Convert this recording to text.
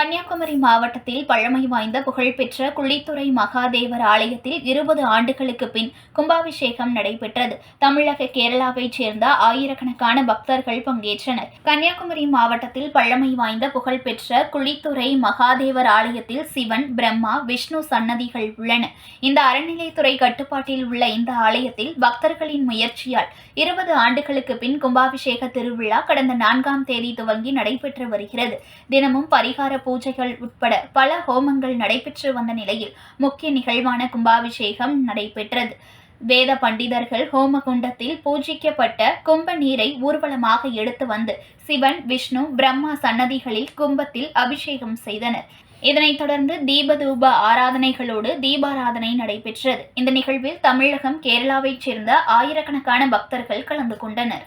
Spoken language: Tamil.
கன்னியாகுமரி மாவட்டத்தில் பழமை வாய்ந்த புகழ்பெற்ற குளித்துறை மகாதேவர் ஆலயத்தில் இருபது ஆண்டுகளுக்கு பின் கும்பாபிஷேகம் நடைபெற்றது. தமிழக கேரளாவைச் சேர்ந்த ஆயிரக்கணக்கான பக்தர்கள் பங்கேற்றனர். கன்னியாகுமரி மாவட்டத்தில் பழமை வாய்ந்த புகழ்பெற்ற குளித்துறை மகாதேவர் ஆலயத்தில் சிவன் பிரம்மா விஷ்ணு சன்னதிகள் உள்ளன. இந்த அறநிலைத்துறை கட்டுப்பாட்டில் உள்ள இந்த ஆலயத்தில் பக்தர்களின் முயற்சியால் இருபது ஆண்டுகளுக்கு பின் கும்பாபிஷேக திருவிழா கடந்த நான்காம் தேதி துவங்கி நடைபெற்று வருகிறது. தினமும் பரிகார பூஜைகள் உட்பட பல ஹோமங்கள் நடைபெற்று வந்த நிலையில் முக்கிய நிகழ்வான கும்பாபிஷேகம் நடைபெற்றது. வேத பண்டிதர்கள் ஹோமகுண்டத்தில் பூஜிக்கப்பட்ட கும்ப நீரை ஊர்வலமாக எடுத்து வந்து சிவன் விஷ்ணு பிரம்மா சன்னதிகளில் கும்பத்தில் அபிஷேகம் செய்தனர். இதனைத் தொடர்ந்து தீபதூப ஆராதனைகளோடு தீபாராதனை நடைபெற்றது. இந்த நிகழ்வில் தமிழகம் கேரளாவைச் சேர்ந்த ஆயிரக்கணக்கான பக்தர்கள் கலந்து கொண்டனர்.